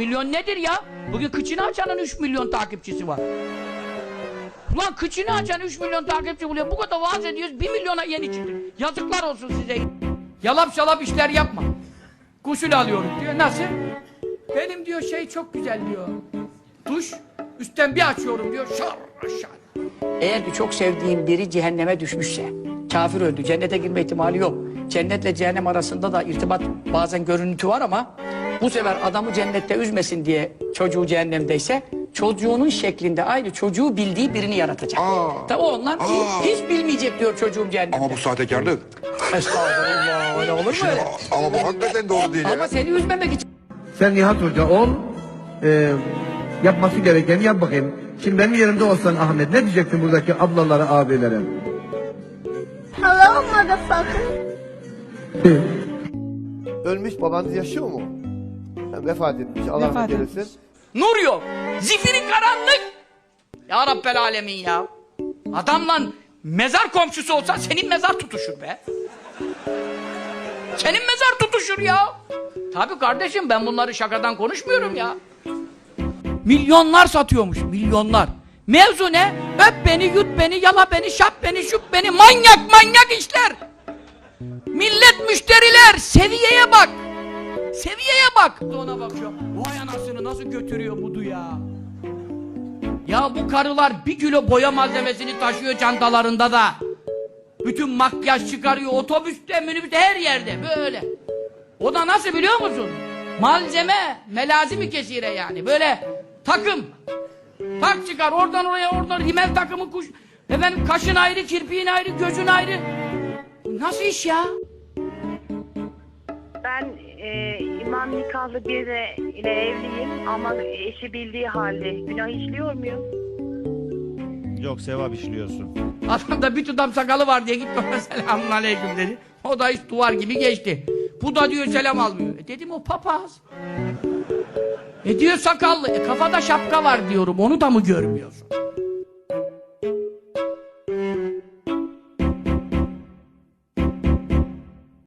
Milyon nedir ya? Bugün kıçını açanın 3 milyon takipçisi var. Ulan kıçını açan 3 milyon takipçi buluyor. Bu kadar vaaz ediyoruz 1 milyona yeni çıktık. Yazıklar olsun size. Yalap şalap işler yapma. Gusül alıyorum diyor. Nasıl? Benim diyor şey çok güzel diyor. Duş. Üstten bir açıyorum diyor. Şar aşağı. Eğer ki çok sevdiğin biri cehenneme düşmüşse, kafir öldü, cennete girme ihtimali yok. Cennetle cehennem arasında da irtibat bazen görüntü var ama bu sefer adamı cennette üzmesin diye çocuğu cehennemdeyse çocuğunun şeklinde aynı çocuğu bildiği birini yaratacak. Aa. Tabi ondan Aa. hiç bilmeyecek diyor çocuğum cehennemde. Ama bu sahtekarlık. Estağfurullah öyle olur mu öyle? Ama bu hakikaten doğru değil Ama ya. seni üzmemek için Sen Nihat Hoca ol. Ee, yapması gerekeni yap bakayım. Şimdi benim yerimde olsan Ahmet ne diyeceksin buradaki ablalara, abilere? Hello, motherfucker. Ölmüş babanız yaşıyor mu? Vefat etmiş. Allah rahmet eylesin. Nur yok. Zifiri karanlık. Ya Rabbel alemin ya. Adamla mezar komşusu olsa senin mezar tutuşur be. Senin mezar tutuşur ya. Tabii kardeşim ben bunları şakadan konuşmuyorum ya. Milyonlar satıyormuş milyonlar. Mevzu ne? Öp beni, yut beni, yala beni, şap beni, şup beni. Manyak manyak işler. Millet müşteriler. Seviyeye bak. Seviyeye bak. Ona bakıyor. Vay anasını nasıl götürüyor budu ya. Ya bu karılar bir kilo boya malzemesini taşıyor çantalarında da. Bütün makyaj çıkarıyor otobüste, minibüste her yerde böyle. O da nasıl biliyor musun? Malzeme, melazimi kesire yani. Böyle takım. Tak çıkar oradan oraya oradan rimel takımı kuş. Efendim kaşın ayrı, kirpiğin ayrı, gözün ayrı. Nasıl iş ya? Ben e, imam nikahlı biri ile evliyim ama eşi bildiği halde günah işliyor muyum? Yok sevap işliyorsun. Adamda bir tutam sakalı var diye gitti ona selamun aleyküm dedi. O da hiç duvar gibi geçti. Bu da diyor selam almıyor. E dedim o papaz. E diyor sakallı. E kafada şapka var diyorum onu da mı görmüyorsun?